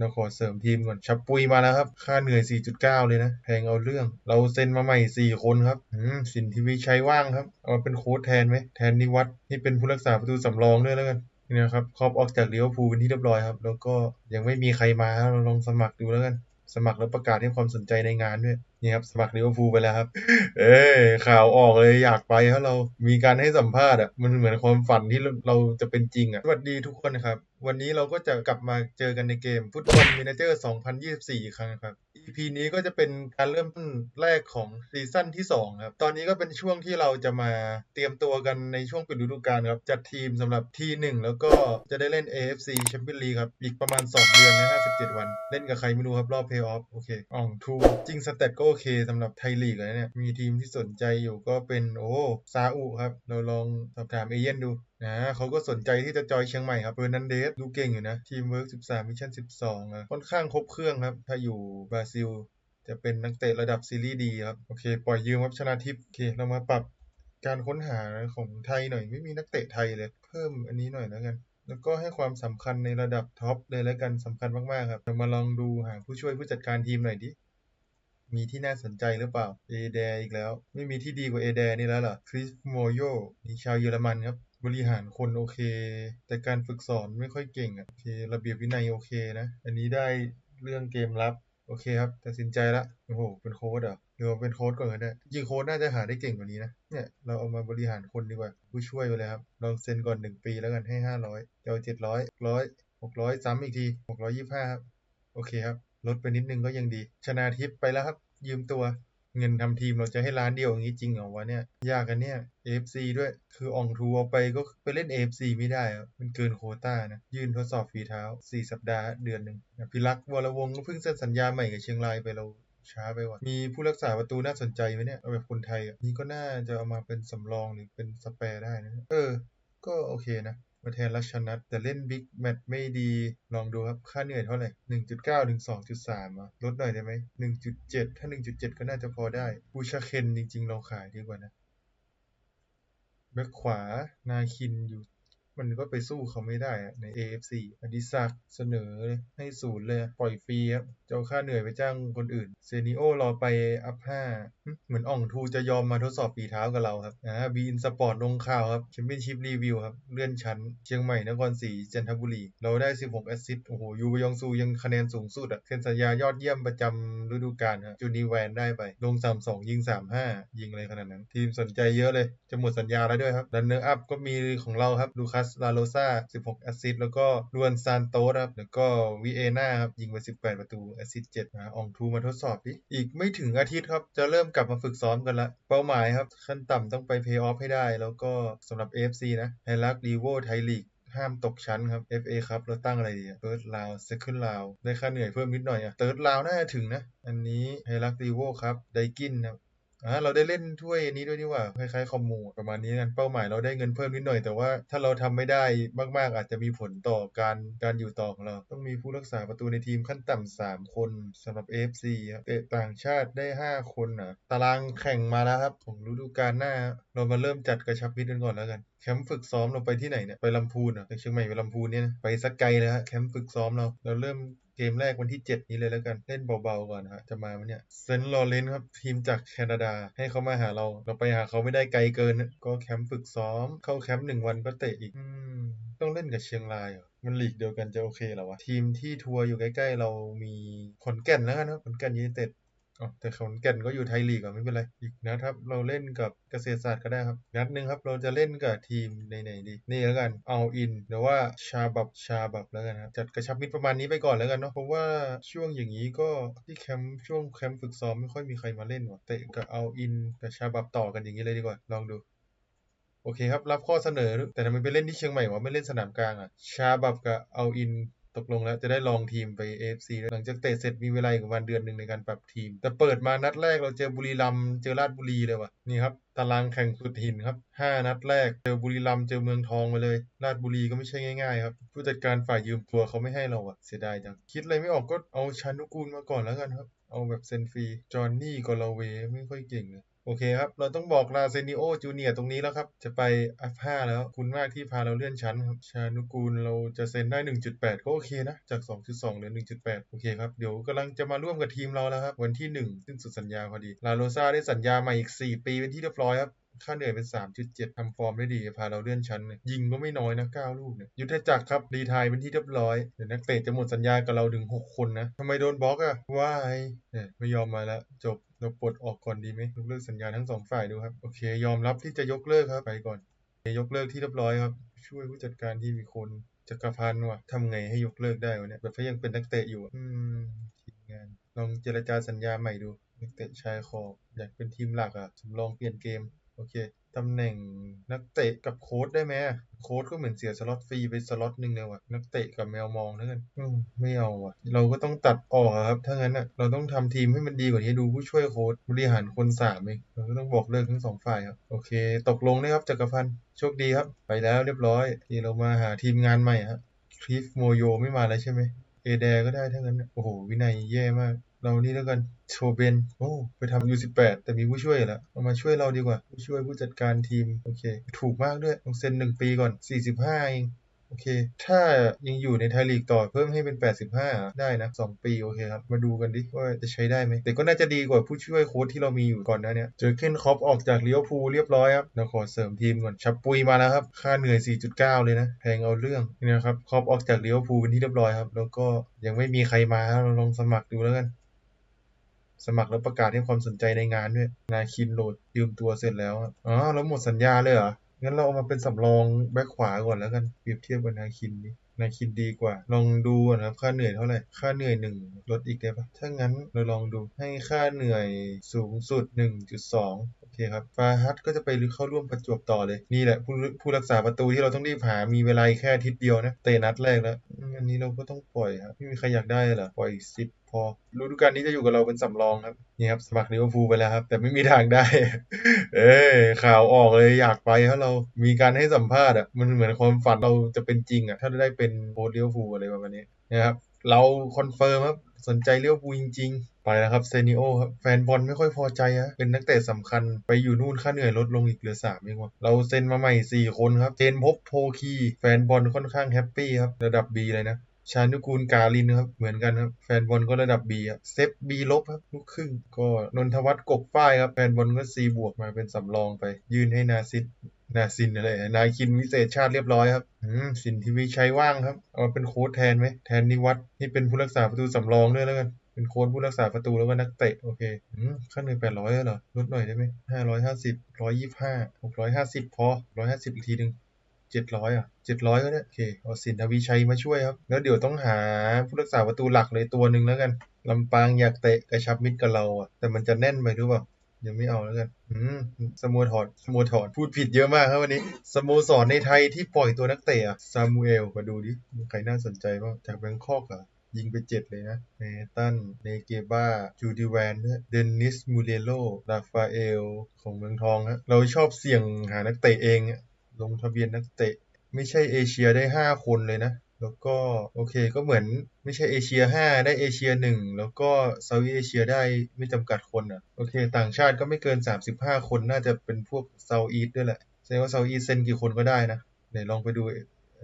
เราขอเสริมทีมก่อนชับปุยมาแล้วครับ ค่าเหนื่อย 4.9 เลยนะ แพงเอาเรื่อง เราเซ็นมาใหม่ 4 คนครับสินทีวีใช้ว่างครับ เอาเป็นโค้ชแทนไหม แทนนิวัตที่เป็นผู้รักษาประตูสำรองด้วยแล้วกันนี่นะครับครอบออกจากลิเวภูเป็นที่เรียบร้อยครับ แล้วก็ยังไม่มีใครมาเราลองสมัครดูแล้วกัน สมัครแล้วประกาศให้ความสนใจในงานด้วยนี่ครับสมัครลิเวอร์พูลไปแล้วครับ เอ้ข่าวออกเลยอยากไปเพราะเรามีการให้สัมภาษณ์อะมันเหมือนความฝันที่เราจะเป็นจริงอะสวัสดีทุกคนครับ วันนี้เราก็จะกลับมาเจอกันในเกมฟุตบอลมินเจอร์ 2024 อีกครั้งครับ EP นี้ก็จะเป็นการเริ่มต้นแรกของซีซั่นที่2ครับ ตอนนี้ก็เป็นช่วงที่เราจะมาเตรียมตัวกันในช่วงปิดฤดูกาลครับ จัดทีมสำหรับทีหนึ่งแล้วก็จะได้เล่น AFC Champions League ครับ อีกประมาณ 2 เดือนนะ57 วัน เล่นกับใครไม่รู้ครับ รอบเพย์ออฟโอเคอ่องทูจริงสเตตก็โอเคสำหรับไทยลีกเลยเนี่ยมีทีมที่สนใจอยู่ก็เป็นโอ้ซาอุครับเราลองสอบถามเอเย่นดู นะเขาก็สนใจที่จะจอยเชียงใหม่ครับเฟอร์นันเดสดูเก่งอยู่นะ ทีมเวิร์ก13 มิชชั่น 12อะค่อนข้างครบเครื่องครับ ถ้าอยู่บราซิล จะเป็นนักเตะระดับซีรีส์ดีครับ โอเค ปล่อยยืมครับชนะทิพย์โอเค เรามาปรับการค้นหาของไทยหน่อยไม่มีนักเตะไทยเลย เพิ่มอันนี้หน่อยแล้วกัน แล้วก็ให้ความสำคัญในระดับท็อปเลยแล้วกันสำคัญมากๆครับเรามาลองดูหาผู้ช่วยผู้จัดการทีมหน่อยดิมีที่น่าสนใจหรือเปล่าเอเดอีกแล้ว ไม่มีที่ดีกว่าเอเดนี่แล้วเหรอคริสโมโยนี่ชาวเยอรมันครับ บริหารคนโอเค แต่การฝึกสอนไม่ค่อยเก่งอะโอเค ระเบียบวินัยโอเคนะ อันนี้ได้เรื่องเกมรับโอเคครับตัดสินใจละโอ้โหเป็นโค้ดเหรอหรือว่าเป็นโค้ดก่อนก็ได้จริงโค้ดน่าจะหาได้เก่งกว่านี้นะเนี่ยเราเอามาบริหารคนดีกว่า ผู้ช่วยไปเลยครับลองเซ็นก่อนหนึ่งปีแล้วกันให้ห้าร้อยจะเอาเจ็ดร้อยร้อยหกร้อยซ้ำอีกทีหกร้อยยี่สิบห้าครับโอเคครับลดไปนิดนึงก็ยังดี ชนาทิพย์ไปแล้วครับยืมตัว เงินทำทีมเราจะให้ล้านเดียวอย่างนี้จริงเหรอวะเนี่ย ยากกันเนี่ย AFC ด้วยคืออองทูเอาไปก็ไปเล่น AFC ไม่ได้ มันเกินโคต้านะ ยื่นทดสอบฝีเท้า 4 สัปดาห์เดือนหนึ่งอภิรักษ์วรวงก็เพิ่งเซ็นสัญญาใหม่กับเชียงรายไปเราช้าไปว่ะ มีผู้รักษาประตูน่าสนใจไหมเนี่ย เอาแบบคนไทยอะนี่ก็น่าจะเอามาเป็นสำรองหรือเป็นสเปร์ได้นะ เออ ก็โอเคนะ มาแทนรัชนัทแต่เล่นบิ๊กแมตช์ไม่ดี ลองดูครับ ค่าเหนื่อยเท่าไหร่1.9ถึง2.3อะลดหน่อยได้ไหมหนึ่งจุดเจ็ดถ้าหนึ่งจุดเจ็ดก็น่าจะพอได้ บูชาเคนจริง ๆ เราขายดีกว่านะ แบ็คขวา นาคินอยู่ มันก็ไปสู้เขาไม่ได้ใน AFC อดิศักเสนอให้ศูนย์เลยปล่อยฟรีครับจะเอาค่าเหนื่อยไปจ้างคนอื่น เซนิโอรอไปอัพห้าเหมือนอ่องทูจะยอมมาทดสอบฝีเท้ากับเราครับอ่าบีอินสปอร์ตลงข่าวครับแชมเปี้ยนชิพรีวิวครับ เลื่อนชั้น เชียงใหม่นครศรีจันทบุรี เราได้ 16 แอสซิสต์โอ้โห ยูบยองซูยังคะแนนสูงสุดอะเซ็นสัญญายอดเยี่ยมประจำฤดูกาลครับจูนีแวนได้ไป ลง 32 ยิง 35 ยิงอะไรขนาดนั้น ทีมสนใจเยอะเลย จะหมดสัญญาแล้วด้วยครับดันเนอร์อัพก็มีของเราครับลูคัสลาโรซา16แอสซิสต์แล้วก็ลวนซานโตสครับ แล้วก็วีเอนาครับ ยิงไป 18 ประตูแอสซิสต์7นะอองทูมาทดสอบดิอีกไม่ถึงอาทิตย์ครับ จะเริ่มกลับมาฝึกซ้อมกันละ เป้าหมายครับ ขั้นต่ำต้องไปเพย์ออฟให้ได้ แล้วก็สำหรับ AFC นะไฮรักลีโวไทยลีกห้ามตกชั้นครับ FA ครับเราตั้งอะไรดีอะ Third Round Second Round ได้ค่าเหนื่อยเพิ่มนิดหน่อยอะ Third Round น่าจะถึงนะ อันนี้ไฮรักลีโวครับไดกินครับ อ่าเราได้เล่นถ้วยนี้ด้วยนี่ว่าคล้ายๆคอมมูประมาณนี้กันเป้าหมายเราได้เงินเพิ่มนิดหน่อย แต่ว่าถ้าเราทำไม่ได้มากๆ อาจจะมีผลต่อการการอยู่ต่อของเรา ต้องมีผู้รักษาประตูในทีมขั้นต่ำสามคนสำหรับ AFC ครับเตะต่างชาติได้ 5 คนอะตารางแข่งมาแล้วครับของฤดูกาลหน้าเรามาเริ่มจัดกระชับมิตรกันก่อนแล้วกัน แคมป์ฝึกซ้อมเราไปที่ไหนเนี่ย ไปลำพูนอะเชียงใหม่ไปลำพูนเนี่ยนะไปสักไกลเลยฮะแคมป์ฝึกซ้อมเรา เราเริ่มเกมแรกวันที่ 7 นี้เลยแล้วกัน เล่นเบาๆก่อนฮะจะมาวันเนี้ยเซนต์ลอเรนซ์ครับ ทีมจากแคนาดาให้เขามาหาเรา เราไปหาเขาไม่ได้ไกลเกิน ก็แคมป์ฝึกซ้อม เข้าแคมป์หนึ่งวันก็เตะอีกอต้องเล่นกับเชียงรายเหรอมันหลีกเดียวกันจะโอเคหรอวะ ทีมที่ทัวร์อยู่ใกล้ๆ เรามีขอนแก่นแล้วกันนะขอนแก่นยูไนเต็ด แต่ขอนแก่นก็อยู่ไทยลีกอะไม่เป็นไร อีกนะครับ เราเล่นกับเกษตรศาสตร์ก็ได้ครับ นัดหนึ่งครับ เราจะเล่นกับทีมไหนดี นี่แล้วกัน เอาอินหรือว่าชาบับชาบับแล้วกันครับจัดกระชับมิตรประมาณนี้ไปก่อนแล้วกันเนาะ เพราะว่าช่วงอย่างนี้ก็ที่แคมป์ช่วงแคมป์ฝึกซ้อมไม่ค่อยมีใครมาเล่นว่ะ เตะกับเอาอินกับชาบับต่อกันอย่างนี้เลยดีกว่า ลองดูโอเคครับ รับข้อเสนอ แต่ทำไมไปเล่นที่เชียงใหม่วะไม่เล่นสนามกลางอะ ชาบับกับเอาอิน ตกลงแล้วจะได้ลองทีมไป AFC ด้วหลังจากเตะเสร็จมีเวลาอีกประมาณเดือนหนึ่งในการปรับทีม แต่เปิดมานัดแรกเราเจอบุรีรัมย์เจอราชบุรีเลยว่ะนี่ครับตารางแข่งสุดหินครับ 5 นัดแรกเจอบุรีรัมย์เจอเมืองทองไปเลย ราชบุรีก็ไม่ใช่ง่ายๆครับ ผู้จัดการฝ่ายยืมตัวเขาไม่ให้เราอะเสียดายจัง คิดอะไรไม่ออกก็เอาชานุกูลมาก่อนแล้วกันครับ เอาแบบเซนฟรี จอห์นนี่กอลเวย์ไม่ค่อยเก่งเลย โอเคครับ เราต้องบอกลาเซนิโอจูเนียตรงนี้แล้วครับ จะไปอัพ5แล้ว คุณมากที่พาเราเลื่อนชั้นครับ ชานุกูลเราจะเซ็นได้ 1.8 ก็โอเคนะ จาก 2.2เหลือ 1.8 โอเคครับ เดี๋ยวกำลังจะมาร่วมกับทีมเราแล้วครับ วันที่ 1 ซึ่งสุดสัญญาพอดี ลาโรซาได้สัญญาใหม่อีก 4 ปีเป็นที่เรียบร้อยครับ ค่าเหนื่อยเป็น 3.7ทำฟอร์มได้ดีพาเราเลื่อนชั้น ยิงก็ไม่น้อยนะ 9 ลูกเนี่ยยุทธจักรครับรีไทายเป็นที่เรียบร้อยเดี๋ยวนักเตะจะหมดสัญญากับเราถึง 6 คนนะทำไมโดนบล็อกอะว้ายเนี่ยไม่ยอมมาแล้วจบเราปลดออกก่อนดีไหมยกเลิกสัญญาทั้งสองฝ่ายดูครับโอเค ยอมรับที่จะยกเลิกครับไปก่อนยกเลิกที่เรียบร้อยครับ ช่วยผู้จัดการทีมอีกคนจักรพันธ์ว่ะทำไงให้ยกเลิกได้วะเนี่ยแบบถ้ายังเป็นนักเตะอยู่อืมทีมงานลองเจรจาสัญญาใหม่ดูนักเตะชายขอบอยากเป็นทีมหลักอะสำรองเปลี่ยนเกม โอเค ตำแหน่งนักเตะกับโค้ชได้ไหมอะโค้ชก็เหมือนเสียสล็อตฟรีไปสล็อตหนึ่งเลยว่ะ นักเตะกับแมวมองแล้วกันอืมไม่เอาว่ะ เราก็ต้องตัดออกอะครับ ถ้างั้นอะ เราต้องทำทีมให้มันดีกว่านี้ดูผู้ช่วยโค้ชบริหารคนสามเองเราก็ต้องบอกเลิกทั้งสองฝ่ายครับ โอเค ตกลงนะครับจักรพันธ์โชคดีครับ ไปแล้วเรียบร้อยทีเรามาหาทีมงานใหม่ฮะคลิฟโมโยไม่มาแล้วใช่ไหมเอแดก็ได้ถ้างั้นน่ะโอ้โห วินัยแย่มาก เรานี่แล้วกันโชเบนโอ้ไปทำ U18 แต่มีผู้ช่วยแล้วเอามาช่วยเราดีกว่า ผู้ช่วยผู้จัดการทีม โอเค ถูกมากด้วยต้องเซ็นหนึ่งปีก่อน45เองโอเค ถ้ายังอยู่ในไทยลีกต่อเพิ่มให้เป็น 85 ได้นะ 2 ปี โอเคครับ มาดูกันดิว่าจะใช้ได้ไหม แต่ก็น่าจะดีกว่าผู้ช่วยโค้ชที่เรามีอยู่ก่อนหนะเนี่ยเจอเคนคอปออกจากเลี้ยวภูเรียบร้อยครับเราขอเสริมทีมก่อน ชับปุยมาแล้วครับ ค่าเหนื่อย 4.9 เลยนะ แพงเอาเรื่องนี่นะครับ คอปออกจากเลี้ยวภูเป็นที่เรียบร้อยครับ แล้วก็ยังไม่มีใครมาเราลองสมัครดูแล้วกัน สมัครแล้วประกาศให้ความสนใจในงานด้วย นาคินโหลดยืมตัวเสร็จแล้วอ๋อแล้วหมดสัญญาเลยเหรอ งั้นเราเอามาเป็นสำรองแบ็คขวาก่อนแล้วกัน เปรียบเทียบกับนาคินดินาคินดีกว่า ลองดูนะครับค่าเหนื่อยเท่าไหร่ ค่าเหนื่อยหนึ่งลดอีกได้ปะถ้างั้นเราลองดูให้ค่าเหนื่อยสูงสุด 1.2โอเคครับฟาฮัตก็จะไปเข้าร่วมประจวบต่อเลย นี่แหละผู้ผู้รักษาประตูที่เราต้องรีบหา มีเวลาแค่ทิตย์เดียวนะ เตะนัดแรกแล้ว อันนี้เราก็ต้องปล่อยครับ ไม่มีใครอยากได้เหรอ ปล่อยสิบพอฤดูกาลนี้จะอยู่กับเราเป็นสำรองครับ นี่ครับสมัครลิเวอร์พูลไปแล้วครับ แต่ไม่มีทางได้ เอ้ยข่าวออกเลยอยากไปถ้าเรามีการให้สัมภาษณ์อะมันเหมือนความฝันเราจะเป็นจริงอะถ้าได้เป็นโค้ชลิเวอร์พูลอะไรประมาณนี้นะครับ เราคอนเฟิร์มครับ สนใจเลิเวอร์พูจริง ๆ ไปแล้วครับเซนิโอครับ แฟนบอลไม่ค่อยพอใจฮะเป็นนักเตะสำคัญไปอยู่นู่นค่าเหนื่อยลดลงอีกเหลือสามเองว่ะเราเซ็นมาใหม่ 4 คนครับเจนพบโพคี แฟนบอลค่อนข้างแฮปปี้ครับ ระดับ B เลยนะชานุกูลกาลินครับ เหมือนกันครับ แฟนบอลก็ระดับ B ครับเซฟ B ลบครับลูกครึ่ง ก็นนทวัฒน์กบฝ้ายครับ แฟนบอลก็ C บวกมาเป็นสำรองไป ยื่นให้นาซิด นาซินอะไรนาคินวิเศษชาติเรียบร้อยครับอืมสินทีวีใชัยว่างครับ เอาเป็นโค้ชแทนไหมแทนนิวัฒน์ที่เป็นผู้รักษาประตูสำรองด้วยแล้วกันเป็นโค้ชผู้รักษาประตูแล้วก็นักเตะ โอเคอืมค่าเหนื่อยแปดร้อยเหรอลดหน่อยได้ไหมห้าร้อยห้าสิบร้อยยี่ห้าหกร้อยห้าสิบพอร้อยห้าสิบอีกทีหนึ่งเจ็ดร้อยอะเจ็ดร้อยก็ได้โอเคเอาสินทวีชัยมาช่วยครับ แล้วเดี๋ยวต้องหาผู้รักษาประตูหลักเลยตัวหนึ่งแล้วกันลำปางอยากเตะกระชับมิตรกับเราอะแต่มันจะแน่นไปหรือเปล่า ยังไม่เอาแล้วกันอืมสโมถอนสโมถอนพูดผิดเยอะมากครับวันนี้ สโมสรในไทยที่ปล่อยตัวนักเตะอะซามูเอลมาดูดิ ใครน่าสนใจบ้างจากแบงคอกอะยิงไปเจ็ดเลยนะเนตัน เนเกบ้า จูดิแวนเดนนิส มูเลโลราฟาเอล ของเมืองทองฮะ เราชอบเสี่ยงหานักเตะเองอะลงทะเบียนนักเตะ ไม่ใช่เอเชียได้ห้าคนเลยนะ แล้วก็โอเคก็เหมือนไม่ใช่เอเชีย 5 ได้เอเชีย 1 แล้วก็เซาท์อีเอเชียได้ไม่จำกัดคนอะโอเค ต่างชาติก็ไม่เกิน 35 คนน่าจะเป็นพวกเซาท์อีสด้วยแหละแสดงว่าเซาท์อีสเซ็นกี่คนก็ได้นะไหนลองไปดู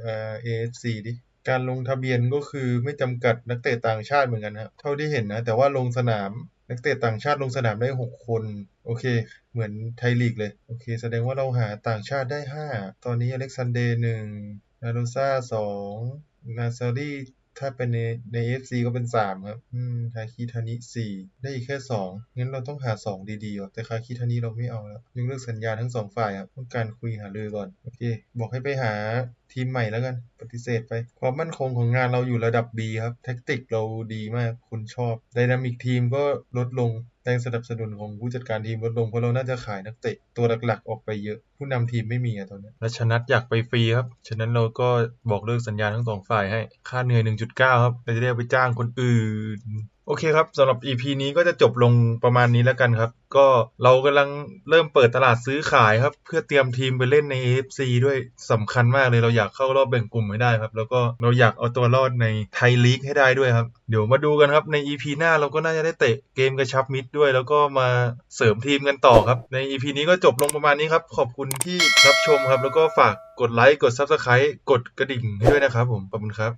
เอ่อ AFC ดิการลงทะเบียนก็คือไม่จำกัดนักเตะต่างชาติเหมือนกันครับเท่าที่เห็นนะ แต่ว่าลงสนามนักเตะต่างชาติลงสนามได้ 6 คน โอเค เหมือนไทยลีกเลย โอเค แสดงว่าเราหาต่างชาติได้ 5 ตอนนี้อเล็กซานเดร์หนึ่ง นาโรซ่าสองนาซารีถ้าเป็นในใน FC ก็เป็น3ครับ อืมคาคิทานิ4ได้อีกแค่2งั้นเราต้องหา2ดีๆว่ะแต่คาคิทานิเราไม่เอาแล้วยังเลิกสัญญาทั้งสองฝ่ายครับต้องการคุยหารือก่อน โอเค บอกให้ไปหาทีมใหม่แล้วกัน ปฏิเสธไป ความมั่นคงของงานเราอยู่ระดับ B ครับ แท็กติกเราดีมากคุณชอบไดนามิกทีมก็ลดลง แรงสนับสนุนของผู้จัดการทีมลดลงเพราะเราน่าจะขายนักเตะตัวหลักๆ ออกไปเยอะ ผู้นำทีมไม่มีอะตอนนี้และชนัดอยากไปฟรีครับ ฉะนั้นเราก็บอกเลิกสัญญาทั้งสองฝ่ายให้ ค่าเหนื่อย 1.9 ครับเราจะได้ไปจ้างคนอื่น โอเคครับสำหรับ EP นี้ก็จะจบลงประมาณนี้แล้วกันครับ ก็เรากำลังเริ่มเปิดตลาดซื้อขายครับ เพื่อเตรียมทีมไปเล่นใน AFC ด้วยสำคัญมากเลยเราอยากเข้ารอบแบ่งกลุ่มให้ได้ครับ แล้วก็เราอยากเอาตัวรอดในไทยลีกให้ได้ด้วยครับ เดี๋ยวมาดูกันครับใน EP หน้าเราก็น่าจะได้เตะเกมกระชับมิตรด้วย แล้วก็มาเสริมทีมกันต่อครับ ใน EP นี้ก็จบลงประมาณนี้ครับ ขอบคุณที่รับชมครับ แล้วก็ฝากกดไลค์กด Subscribe กดกระดิ่งให้ด้วยนะครับผมขอบคุณครับ